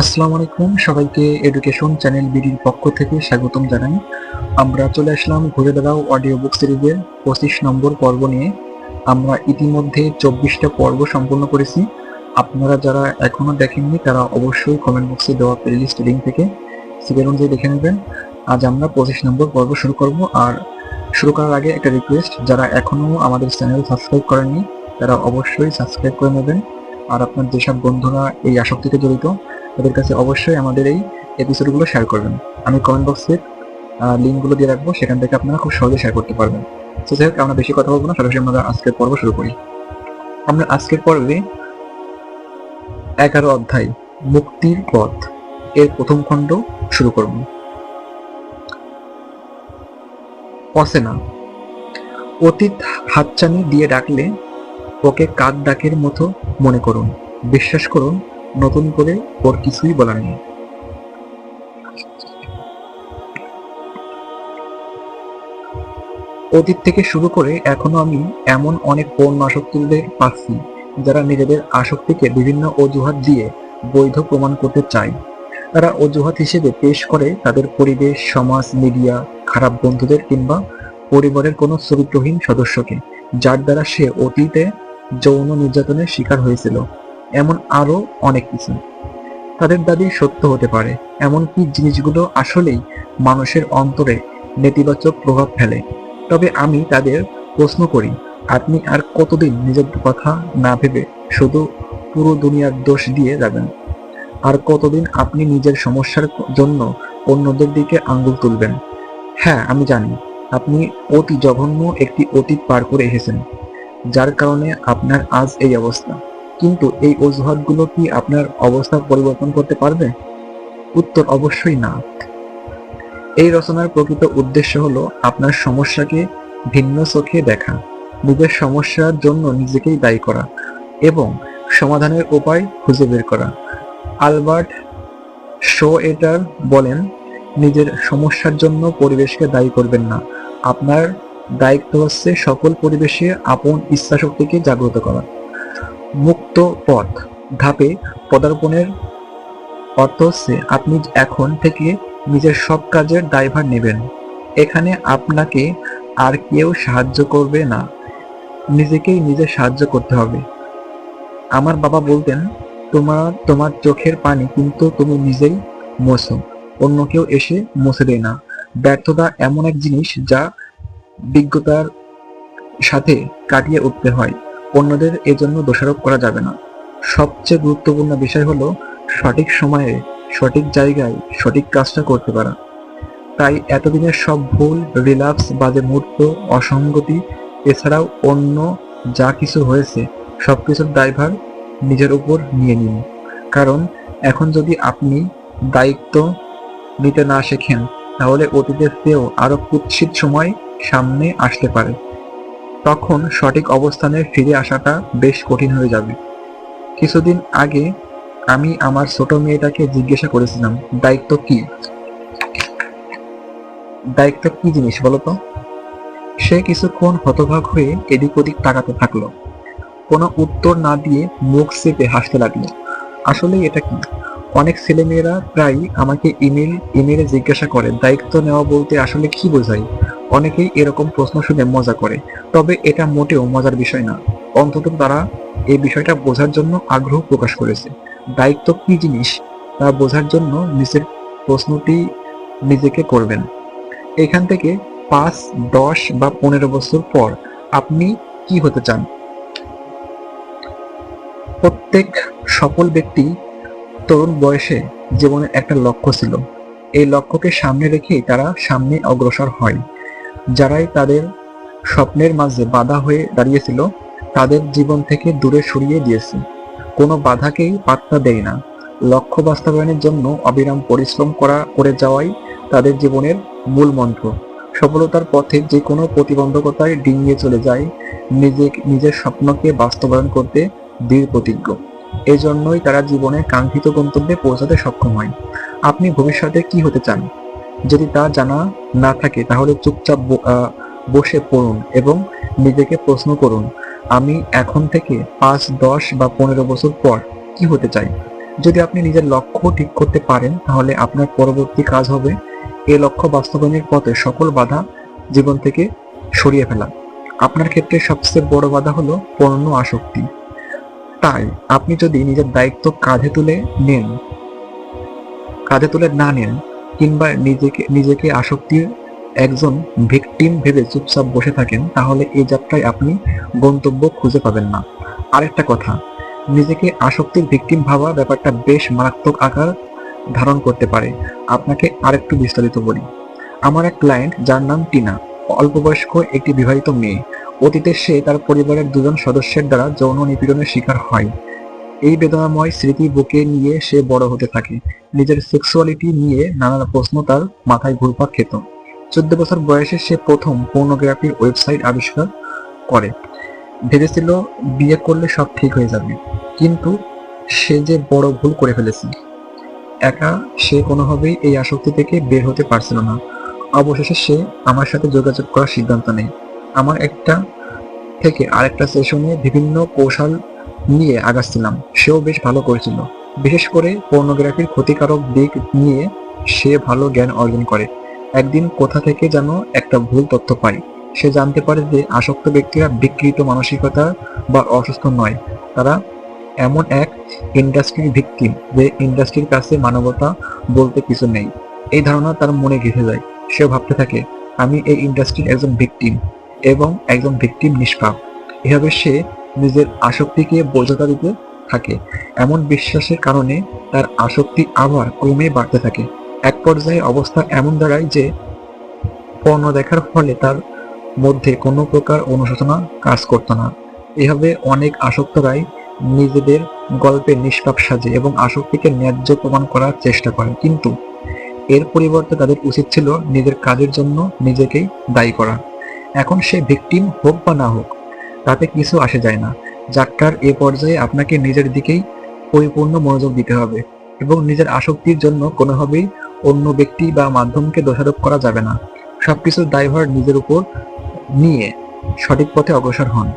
আসসালামু আলাইকুম, সবাইকে এডুকেশন চ্যানেল বিডির পক্ষ থেকে স্বাগতম জানাই। আমরা চলে আসলাম ঘুরে বেড়াও অডিও বুক সিরিজের পঁচিশ নম্বর পর্ব নিয়ে। আমরা ইতিমধ্যে চব্বিশটা পর্ব সম্পন্ন করেছি। আপনারা যারা এখনও দেখেননি, তারা অবশ্যই কমেন্ট বক্সে দেওয়া প্লেলিস্ট লিঙ্ক থেকে সিরিয়াল অনুযায়ী দেখে নেবেন। আজ আমরা পঁচিশ নম্বর পর্ব শুরু করব। আর শুরু করার আগে একটা রিকোয়েস্ট যারা এখনও আমাদের চ্যানেল সাবস্ক্রাইব করেননি, তারা অবশ্যই সাবস্ক্রাইব করে নেবেন। আর আপনার যেসব বন্ধুরা এই আসক্তিতে জড়িত তাদের কাছে অবশ্যই আমাদের এই এপিসোডগুলো শেয়ার করবেন। আমি কমেন্ট বক্সে লিঙ্কগুলো দিয়ে রাখব, সেখান থেকে আপনারা খুব সহজে শেয়ার করতে পারবেন। তো যাই হোক, আমরা বেশি কথা বলব না, সরাসরি আমরা আজকের পর্ব শুরু করি। আমরা আজকের পর্বে এগারো অধ্যায়, মুক্তির পথ, এর প্রথম খণ্ড শুরু করব। অসেনা, অতীত হাতচানি দিয়ে ডাকলে ওকে কাক ডাকের মতো মনে করুন। বিশ্বাস করুন নতুন করে ওর কিছুই বলার নেই। অতীত থেকে শুরু করে এখনও আমি এমন অনেক পণ্য আসক্তিদের পাচ্ছি, যারা নিজেদের আসক্তিকে বিভিন্ন অজুহাত দিয়ে বৈধ প্রমাণ করতে চায়। তারা অজুহাত হিসেবে পেশ করে তাদের পরিবেশ, সমাজ, মিডিয়া, খারাপ বন্ধুদের কিংবা পরিবারের কোনো চরিত্রহীন সদস্যকে, যার দ্বারা সে অতীতে যৌন নির্যাতনের শিকার হয়েছিল। এমন আরও অনেক কিছু। তাদের দাবি সত্য হতে পারে, এমনকি জিনিসগুলো আসলেই মানুষের অন্তরে নেতিবাচক প্রভাব ফেলে। তবে আমি তাদের প্রশ্ন করি, আপনি আর কতদিন নিজের কথা না ভেবে শুধু পুরো দুনিয়ার দোষ দিয়ে যাবেন? আর কতদিন আপনি নিজের সমস্যার জন্য অন্যদের দিকে আঙ্গুল তুলবেন? হ্যাঁ আমি জানি, আপনি অতি জঘন্য একটি অতীত পার করে এসেছেন, যার কারণে আপনার আজ এই অবস্থা। কিন্তু এই অজুহাতগুলো কি আপনার অবস্থা পরিবর্তন করতে পারবে? উত্তর অবশ্যই না। এই রচনার প্রকৃত উদ্দেশ্য হলো আপনার সমস্যাকে ভিন্ন চোখে দেখা নিজের সমস্যার জন্য নিজেকেই দায়ী করা এবং সমাধানের উপায় খুঁজে বের করা। আলবার্ট শো এটার বলেন, নিজের সমস্যার জন্য পরিবেশকে দায়ী করবেন না। আপনার দায়িত্ব হচ্ছে সকল পরিবেশে আপন ইচ্ছাশক্তিকে জাগ্রত করা। মুক্ত পথ। ধাপে পদার্পণের অর্থ হচ্ছে, আপনি এখন থেকে নিজের সব কাজের দায়ভার নেবেন। এখানে আপনাকে আর কেউ সাহায্য করবে না। নিজেকেই নিজে সাহায্য করতে হবে। আমার বাবা বলতেন, তোমার তোমার চোখের পানি কিন্তু তুমি নিজেই মোছো। অন্য কেউ এসে মুছে দেয় না। ব্যর্থতা এমন এক জিনিস যা বিজ্ঞতার সাথে কাটিয়ে উঠতে হয়। অন্যদের এজন্য দোষারোপ করা যাবে না। সবচেয়ে গুরুত্বপূর্ণ বিষয় হলো সঠিক সময়ে, সঠিক জায়গায় সঠিক কাজটা করতে পারা। তাই এতদিনের সব ভুল রিলাপস বাজে মুহূর্ত, অসঙ্গতি, এছাড়াও অন্য যা কিছু হয়েছে সব কিছুর দায়ভার নিজের উপর নিয়ে নিন। কারণ এখন যদি আপনি দায়িত্ব নিতে না শেখেন, তাহলে অতীতের চেয়েও আরও কুৎসিত সময় সামনে আসতে পারে। তখন সঠিক অবস্থানে ফিরে আসাটা বেশ কঠিন হয়ে যাবে। কিছুদিন আগে আমি আমার ছোট মেয়েটাকে জিজ্ঞাসা করেছিলাম, দায়িত্ব কি? দায়িত্ব কি জিনিস বলতো সে কিছুক্ষণ হতভাগ হয়ে এদিক ওদিক তাকাতে থাকল। কোনো উত্তর না দিয়ে মুখ চেপে হাসতে লাগল, আসলে এটা কি? অনেক ছেলেমেয়েরা প্রায়ই আমাকে ইমেল, ইমেলে জিজ্ঞাসা করে, দায়িত্ব নেওয়া বলতে আসলে কি বোঝায়? অনেকেই এরকম প্রশ্ন শুনে মজা করে, তবে এটা মোটেও মজার বিষয় না। অন্তত তারা এই বিষয়টা বোঝার জন্য আগ্রহ প্রকাশ করেছে। দায়িত্ব কি জিনিস, তা বোঝার জন্য নিচের প্রশ্নটি নিজেকে করবেন। এখান থেকে পাঁচ, দশ বা পনেরো বছর পর আপনি কি হতে চান? প্রত্যেক সফল ব্যক্তি তরুণ বয়সে জীবনের একটা লক্ষ্য ছিল। এই লক্ষ্যকে সামনে রেখেই তারা সামনে অগ্রসর হয়। যারাই তাদের স্বপ্নের মাঝে বাধা হয়ে দাঁড়িয়েছিল, তাদের জীবন থেকে দূরে সরিয়ে দিয়েছে। কোনো বাধাকেই পাত্তা দেয় না। লক্ষ্য বাস্তবায়নের জন্য অবিরাম পরিশ্রম করা, করে যাওয়াই তাদের জীবনের মূল মন্ত্র। সফলতার পথে যে কোনো প্রতিবন্ধকতায় ডিঙিয়ে চলে যায় নিজে, নিজের স্বপ্নকে বাস্তবায়ন করতে দৃঢ় প্রতিজ্ঞ। এজন্যই তারা জীবনে কাঙ্ক্ষিত গন্তব্যে পৌঁছাতে সক্ষম হয়। আপনি ভবিষ্যতে কি হতে চান? যদি তা জানা না থাকে, তাহলে চুপচাপ বসে পড়ুন এবং নিজেকে প্রশ্ন করুন, আমি এখন থেকে পাঁচ, দশ বা পনেরো বছর পর কি হতে চাই? যদি আপনি নিজের লক্ষ্য ঠিক করতে পারেন, তাহলে আপনার পরবর্তী কাজ হবে এই লক্ষ্য বাস্তবায়নের পথে সকল বাধা জীবন থেকে সরিয়ে ফেলা। আপনার ক্ষেত্রে সবচেয়ে বড় বাধা হলো পণ্য আসক্তি। তাই আপনি যদি নিজের দায়িত্ব কাঁধে তুলে নেন, কাঁধে তুলে না নেন কিংবা নিজেকে নিজেকে আসক্তির একজন ভিকটিম ভেবে চুপচাপ বসে থাকেন, তাহলে এই যাত্রায় আপনি গন্তব্য খুঁজে পাবেন না। আরেকটা কথা, নিজেকে আসক্তির ভিকটিম ভাবা ব্যাপারটা বেশ মারাত্মক আকার ধারণ করতে পারে। আপনাকে আরেকটু বিস্তারিত বলি। আমার এক ক্লায়েন্ট যার নাম টিনা অল্প বয়স্ক একটি বিবাহিত মেয়ে। অতীতে সে তার পরিবারের দুজন সদস্যের দ্বারা যৌন নিপীড়নের শিকার হয়। এই বেদনাময় স্মৃতি বুকে নিয়ে সে বড় হতে থাকে। নিজের সেক্সুয়ালিটি নিয়ে নানা প্রশ্ন তার মাথায় ঘুরপাক খেত। চোদ্দ বছর বয়সে সে প্রথম পর্নোগ্রাফির ওয়েবসাইট আবিষ্কার করে। ভেবেছিল বিয়ে করলে সব ঠিক হয়ে যাবে। কিন্তু সে যে বড় ভুল করে ফেলেছে। একা সে কোনোভাবেই এই আসক্তি থেকে বের হতে পারছিল না। অবশেষে সে আমার সাথে যোগাযোগ করার সিদ্ধান্ত নেয়। আমার একটা থেকে আরেকটা সেশনে বিভিন্ন কৌশল নিয়ে আগাচ্ছিলাম সেও বেশ ভালো করেছিল। বিশেষ করে পর্নোগ্রাফির ক্ষতিকারক দিক নিয়ে সে ভালো জ্ঞান অর্জন করে। একদিন কোথা থেকে যেন একটা ভুল তথ্য পাই। সে জানতে পারে যে আসক্ত ব্যক্তিরা বিকৃত মানসিকতা বা অসুস্থ নয়। তারা এমন এক ইন্ডাস্ট্রির ভিত্তিম যে ইন্ডাস্ট্রির কাছে মানবতা বলতে কিছু নেই। এই ধারণা তার মনে গেঁথে যায়। সে ভাবতে থাকে, আমি এই ইন্ডাস্ট্রির একজন ভিকটিম এবং একজন ভিকটিম নিষ্পাপ। এভাবে সে নিজের আসক্তিকে বোঝাতা দিতে থাকে। এমন বিশ্বাসের কারণে তার আসক্তি আবার ক্রমে বাড়তে থাকে। এক পর্যায়ে অবস্থা এমন দাঁড়ায় যে পণ্য দেখার ফলে তার মধ্যে কোনো প্রকার অনুশোচনা কাজ করতো না। এভাবে অনেক আসক্তরাই নিজেদের গল্পে নিষ্পাপ সাজে এবং আসক্তিকে ন্যায্য প্রমাণ করার চেষ্টা করে। কিন্তু এর পরিবর্তে তাদের উচিত ছিল নিজের কাজের জন্য নিজেকেই দায়ী করা। এখন সে ভিকটিম হোক বা না হোক তাতে কিছু আসে যায় না। যাত্রার এ পর্যায়ে আপনাকে নিজের দিকেই পরিপূর্ণ মনোযোগ দিতে হবে এবং নিজের আসক্তির জন্য কোনোভাবেই অন্য ব্যক্তি বা মাধ্যমকে দোষারোপ করা যাবে না। সবকিছুর দায়ভার নিজের উপর নিয়ে সঠিক পথে অগ্রসর হন।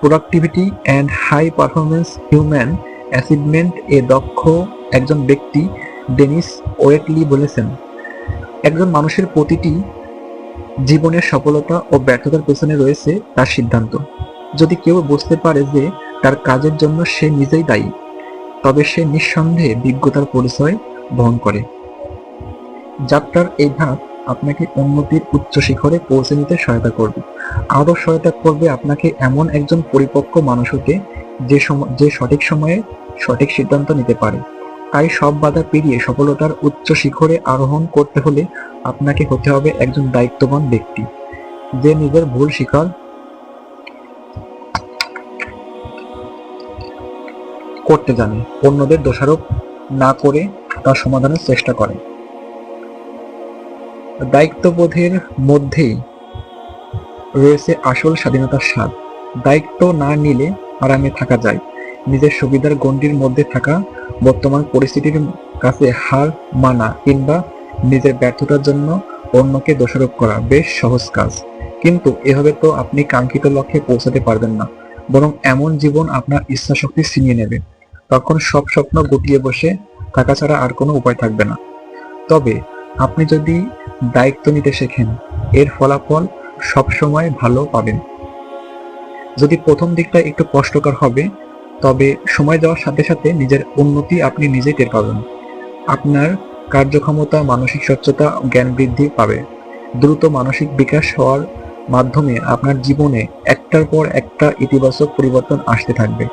Productivity and high performance human achievement এ দক্ষ একজন ব্যক্তি ডেনিস ওয়েটলি বলেছেন। একজন মানুষের প্রতিটি জীবনের সফলতা ও ব্যর্থতার পেছনে রয়েছে তার সিদ্ধান্ত। যদি কেউ বুঝতে পারে যে তার কাজের জন্য সে নিজেই দায়ী, তবে সে নিঃসন্দেহে বিজ্ঞতার পরিচয় বহন করে। যাত্রার এই ধাপ আপনাকে উন্নতির উচ্চ শিখরে পৌঁছে নিতে সহায়তা করবে। আরও সহায়তা করবে আপনাকে এমন একজন পরিপক্ক মানুষ হতে যে যে সঠিক সময়ে সঠিক সিদ্ধান্ত নিতে পারে। তাই সব বাধা পেরিয়ে সফলতার উচ্চ শিখরে আরোহণ করতে হলে আপনাকে হতে হবে একজন দায়িত্ববান ব্যক্তি, যে নিজের ভুল স্বীকার করতে জানে, অন্যদের দোষারোপ না করে তার সমাধানের চেষ্টা করে। দায়িত্ববোধের মধ্যেই রয়েছে আসল স্বাধীনতার স্বাদ। দায়িত্ব না নিলে আরামে থাকা যায়। নিজের সুবিধার গণ্ডির মধ্যে থাকা বর্তমান পরিস্থিতির কাছে হার মানা কিংবা নিজের ব্যর্থতার জন্য অন্যকে দোষারোপ করা বেশ সহজ কাজ। কিন্তু এভাবে তো আপনি কাঙ্ক্ষিত লক্ষ্যে পৌঁছাতে পারবেন না, বরং এমন জীবন আপনার ইচ্ছা শক্তি ছিনিয়ে নেবে। তখন সব স্বপ্ন গুটিয়ে বসে থাকা ছাড়া আর কোনো উপায় থাকবে না। তবে আপনি যদি দায়িত্ব নিতে শেখেন, এর ফলাফল সবসময় ভালো পাবেন। যদি প্রথম দিকটা একটু কষ্টকর হবে তবে সময় যাওয়ার সাথে সাথে নিজের উন্নতি আপনি নিজেই টের পাবেন। আপনার কার্যক্ষমতা, মানসিক স্বচ্ছতা জ্ঞান বৃদ্ধি পাবে। দ্রুত মানসিক বিকাশ হওয়ার মাধ্যমে আপনার জীবনে একটার পর একটা ইতিবাচক পরিবর্তন আসতে থাকবে।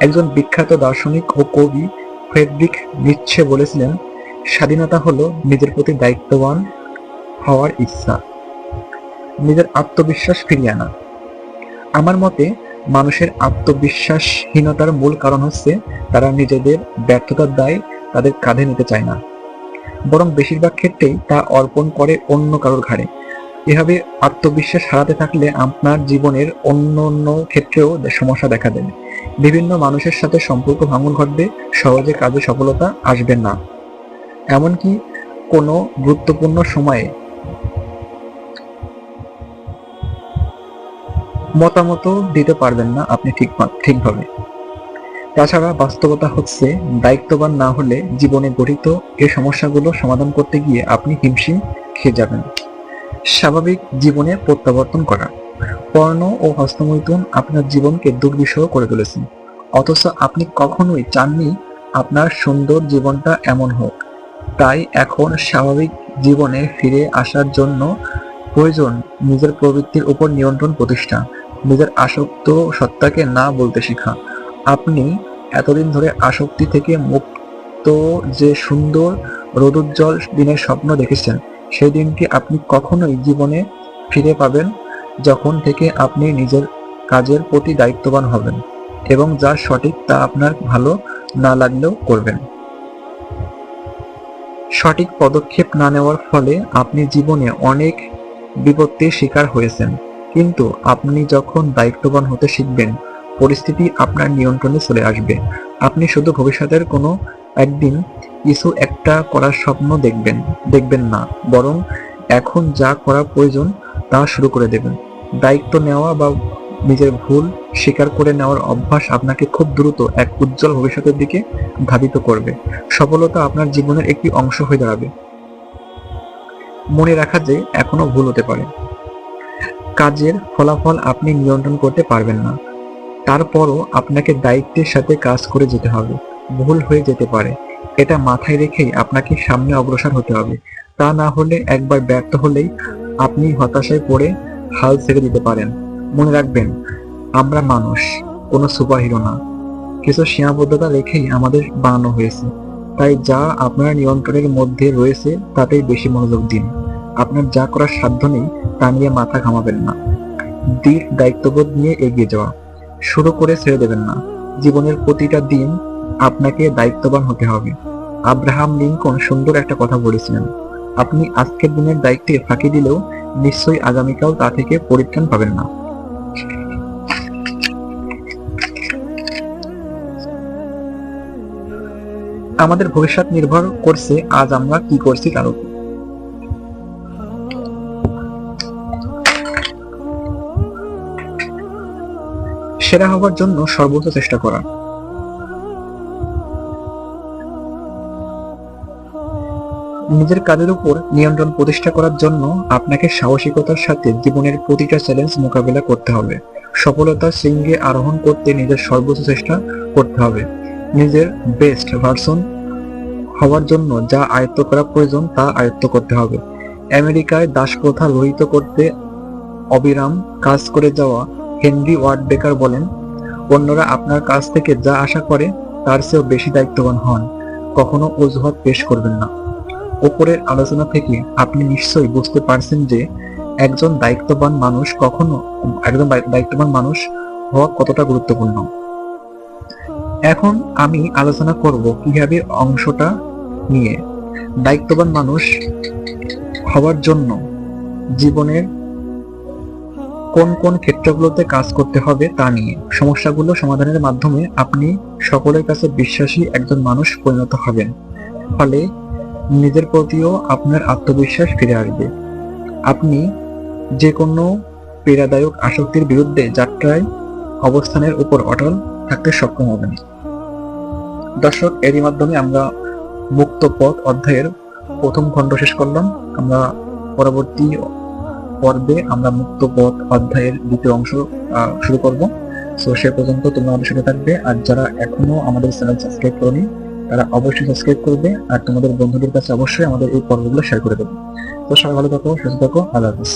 একজন বিখ্যাত দার্শনিক ও কবি ফ্রেডরিক নিচ্ছে বলেছিলেন, স্বাধীনতা হলো নিজের প্রতি দায়িত্ববান হওয়ার ইচ্ছা। নিজের আত্মবিশ্বাস ফিরিয়ে আনা। আমার মতে মানুষের আত্মবিশ্বাসহীনতার মূল কারণ হচ্ছে তারা নিজেদের ব্যর্থতার দায় তাদের কাঁধে নিতে চায় না। বরং বেশিরভাগ ক্ষেত্রেই তা অর্পণ করে অন্য কারোর ঘাড়ে। এভাবে আত্মবিশ্বাস হারাতে থাকলে আপনার জীবনের অন্য অন্য ক্ষেত্রেও সমস্যা দেখা দেবে। বিভিন্ন মানুষের সাথে সম্পর্ক ভাঙন ঘটবে, সহজে কাজে সফলতা আসবে না। এমনকি কোনো গুরুত্বপূর্ণ সময়ে মতামত দিতে পারবেন না আপনি ঠিক ঠিকভাবে। তাছাড়া বাস্তবতা হচ্ছে, দায়িত্ববান না হলে জীবনে গঠিত এই সমস্যাগুলো সমাধান করতে গিয়ে আপনি হিমশিম খেয়ে যাবেন। স্বাভাবিক জীবনে প্রত্যাবর্তন করা। পর্ণ ও হস্তমৈথুন আপনার জীবনকে দুর্বিষহ করে তুলেছে। অথচ আপনি কখনোই চাননি আপনার সুন্দর জীবনটা এমন হোক। তাই এখন স্বাভাবিক জীবনে ফিরে আসার জন্য প্রয়োজন নিজের প্রবৃত্তির উপর নিয়ন্ত্রণ প্রতিষ্ঠা। নিজের আসক্ত সত্তাকে না বলতে শেখা। আপনি এতদিন ধরে আসক্তি থেকে মুক্ত যে সুন্দর রোদুজ্জ্বল দিনের স্বপ্ন দেখেছেন সেই দিনটি আপনি কখনোই জীবনে ফিরে পাবেন যখন থেকে আপনি নিজের কাজের প্রতি দায়িত্ববান হবেন এবং যা সঠিক তা আপনার ভালো না লাগলেও করবেন। সঠিক পদক্ষেপ না নেওয়ার ফলে আপনি জীবনে অনেক বিপত্তির শিকার হয়েছেন। কিন্তু আপনি যখন দায়িত্ববান হতে শিখবেন, পরিস্থিতি আপনার নিয়ন্ত্রণে চলে আসবে। আপনি শুধু ভবিষ্যতের কোনো একদিন কিছু একটা করার স্বপ্ন দেখবেন দেখবেন না। বরং এখন যা করা প্রয়োজন তা শুরু করে দেবেন। দায়িত্ব নেওয়া বা নিজের ভুল স্বীকার করে নেওয়ার অভ্যাস আপনাকে খুব দ্রুত এক উজ্জ্বল ভবিষ্যতের দিকে ধাবিত করবে। সফলতা আপনার জীবনের একটি অংশ হয়ে দাঁড়াবে। মনে রাখা যে এখনও ভুল হতে পারে। কাজের ফলাফল আপনি নিয়ন্ত্রণ করতে পারবেন না। তারপরও আপনাকে দায়িত্বের সাথে কাজ করে যেতে হবে, ভুল হয়ে যেতে পারে। এটা মাথায় রেখেই আপনাকে সামনে অগ্রসর হতে হবে। তা না হলে একবার ব্যর্থ হলেই আপনি হতাশায় পড়ে হাল ছেড়ে দিতে পারেন। মনে রাখবেন, আমরা মানুষ, কোনো সুপারহিরো না। কিছু সীমাবদ্ধতা রেখেই আমাদের বানানো হয়েছে। তাই যা আপনার নিয়ন্ত্রণের মধ্যে রয়েছে, তাতেই বেশি মনোযোগ দিন। আপনার যা করার সাধ্য নেই তা নিয়ে মাথা ঘামাবেন না। দৃঢ় দায়িত্ববোধ নিয়ে এগিয়ে যাওয়া। শুরু করে ছেড়ে দেবেন না। জীবনের প্রতিটা দিন আপনাকে দায়িত্ববান হতে হবে। আব্রাহাম লিঙ্কন সুন্দর একটা কথা বলেছিলেন। আপনি আজকের দিনের দায়িত্বে ফাঁকি দিলেও নিশ্চয়ই আগামীকাল তা থেকে পরিত্রাণ পাবেন না। আমাদের ভবিষ্যৎ নির্ভর করছে আজ আমরা কি করছি তার উপর। সেরা হবার জন্য সর্বোচ্চ চেষ্টা করা। নিজের কাজের উপর নিয়ন্ত্রণ প্রতিষ্ঠা করার জন্য আপনাকে সাহসিকতার সাথে জীবনের প্রতিটা চ্যালেঞ্জ মোকাবেলা করতে হবে। সফলতার শৃঙ্গে আরোহণ করতে নিজের সর্বোচ্চ চেষ্টা করতে হবে। নিজের বেস্ট ভার্সন হওয়ার জন্য যা আয়ত্ত করা প্রয়োজন তা আয়ত্ত করতে হবে। আমেরিকায় দাসপ্রথা রহিত করতে অবিরাম কাজ করে যাওয়া হেনরি ওয়ার্ড বেকার বলেন, অন্যরা আপনার কাছ থেকে যা আশা করে, তার চেয়েও বেশি দায়িত্ববান হন। কখনো অজুহাত পেশ করবেন না। ওপরের আলোচনা থেকে আপনি নিশ্চয়ই বুঝতে পারছেন যে, একজন দায়িত্ববান মানুষ কখনো, একজন দায়িত্ববান মানুষ হওয়া কতটা গুরুত্বপূর্ণ। এখন আমি আলোচনা করব কীভাবে অংশটা নিয়ে। দায়িত্ববান মানুষ হওয়ার জন্য জীবনের কোন কোন ক্ষেত্রগুলোতে কাজ করতে হবে তা নিয়ে। সমস্যাগুলো সমাধানের মাধ্যমে আপনি সকলের কাছে বিশ্বাসী একজন মানুষ পরিণত হবেন। ফলে নিজের প্রতিও আপনার আত্মবিশ্বাস ফিরে আসবে। আপনি যে কোনো পীড়াদায়ক আসক্তির বিরুদ্ধে যাত্রায় অবস্থানের উপর অটল থাকতে সক্ষম হবেন। দর্শক, এরই মাধ্যমে আমরা মুক্ত পথ অধ্যায়ের প্রথম খণ্ড শেষ করলাম। আমরা পরবর্তী পর্বে আমরা মুক্ত পথ অধ্যায়ের দ্বিতীয় অংশ শুরু করব। সো সে পর্যন্ত তোমরা আমাদের সাথে থাকবে। আর যারা এখনও আমাদের চ্যানেল সাবস্ক্রাইব করনি, তারা অবশ্যই সাবস্ক্রাইব করবে। আর তোমাদের বন্ধুদের কাছে অবশ্যই আমাদের এই পর্বগুলো শেয়ার করে দেবে। তো সবাই ভালো থাকো, সুস্থ থাকো, আল্লাহ হাফিজ।